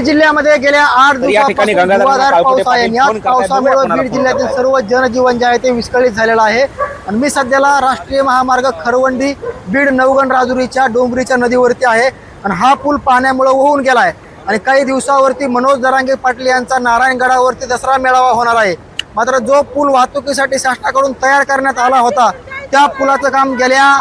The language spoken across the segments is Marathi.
जिल्ह्यामध्ये गेल्या आठ दिवसापासून धुवाधार पाऊस आहे. याच. पावसामुळे बीड जिल्ह्यातील. सर्व जनजीवन जे आहे ते विस्कळीत झालेलं आहे. आणि मी सध्याला राष्ट्रीय महामार्ग खरवंडी बीड नवगण राजुरीच्या डोंगरीच्या नदीवरती आहे. आणि हा पूल पाण्यामुळे वाहून गेला आहे आणि काही दिवसावरती मनोज दरांगे पाटील यांचा नारायणगडावरती दसरा मेळावा होणार आहे. मात्र जो पूल वाहतुकीसाठी शासनाकडून तयार करण्यात आला होता त्या पुलाचं काम गेल्या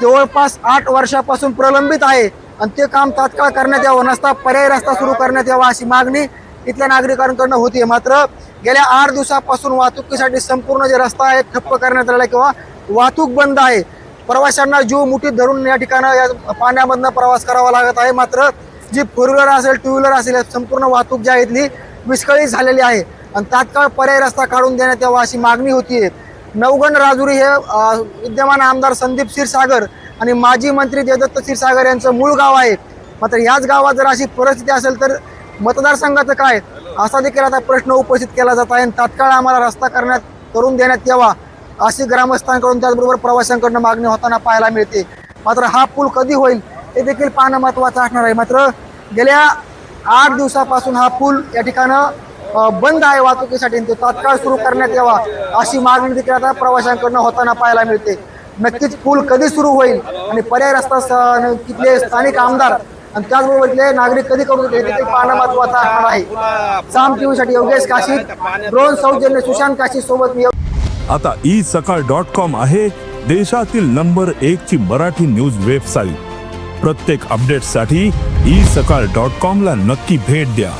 जवळपास आठ वर्षापासून प्रलंबित आहे. आणि ते काम तात्काळ करण्यात यावं. नसता पर्यायी रस्ता सुरू करण्यात यावा अशी मागणी इथल्या नागरिकांकडून होती मात्र गेल्या आठ दिवसापासून वाहतुकीसाठी संपूर्ण जे रस्ता आहे ठप्प करण्यात आला किंवा वाहतूक बंद आहे. प्रवाशांना जीव मुठीत धरून या ठिकाणं या पाण्यामधनं प्रवास करावा लागत आहे. मात्र जी फोर व्हीलर असेल टू व्हीलर असेल संपूर्ण वाहतूक जी आहे इथली विस्कळीत झालेली आहे. आणि तात्काळ पर्यायी रस्ता काढून देण्यात यावा अशी मागणी होतीये. नवगण राजुरी हे विद्यमान आमदार संदीप क्षीरसागर आणि माजी मंत्री देवदत्त क्षीरसागर यांचं मूळ गाव आहे. मात्र याच गावात जर अशी परिस्थिती असेल तर मतदारसंघाचं काय? असा देखील आता प्रश्न उपस्थित केला जात आहे आणि तात्काळ आम्हाला रस्ता करण्यात करून देण्यात यावा अशी ग्रामस्थांकडून त्याचबरोबर प्रवाशांकडून मागणी होताना पाहायला मिळते. मात्र हा पूल कधी होईल हे देखील पाहणं महत्त्वाचं असणार आहे. मात्र गेल्या आठ दिवसापासून हा पूल या ठिकाणं बंद आहे वाहतुकीसाठी तो तात्काळ सुरू करण्यात यावा अशी मागणी देखील आता प्रवाशांकडून होताना पाहायला मिळते. नक्कीच पूल कधी सुरू होईल आणि पर्याय रस्ता तिथले स्थानिक आमदार आणि त्याचबरोबर इथले नागरिक कधी करून हे पाहणं महत्वाचं असणार आहे. साम टीव्हीसाठी योगेश काशी ड्रोन सौजन्य सुशांत काशी सोबत आता ई सकाळ डॉट कॉम आहे देशातील नंबर एक ची मराठी न्यूज वेबसाईट. प्रत्येक अपडेटसाठी ई सकाळ डॉट कॉम ला नक्की भेट द्या.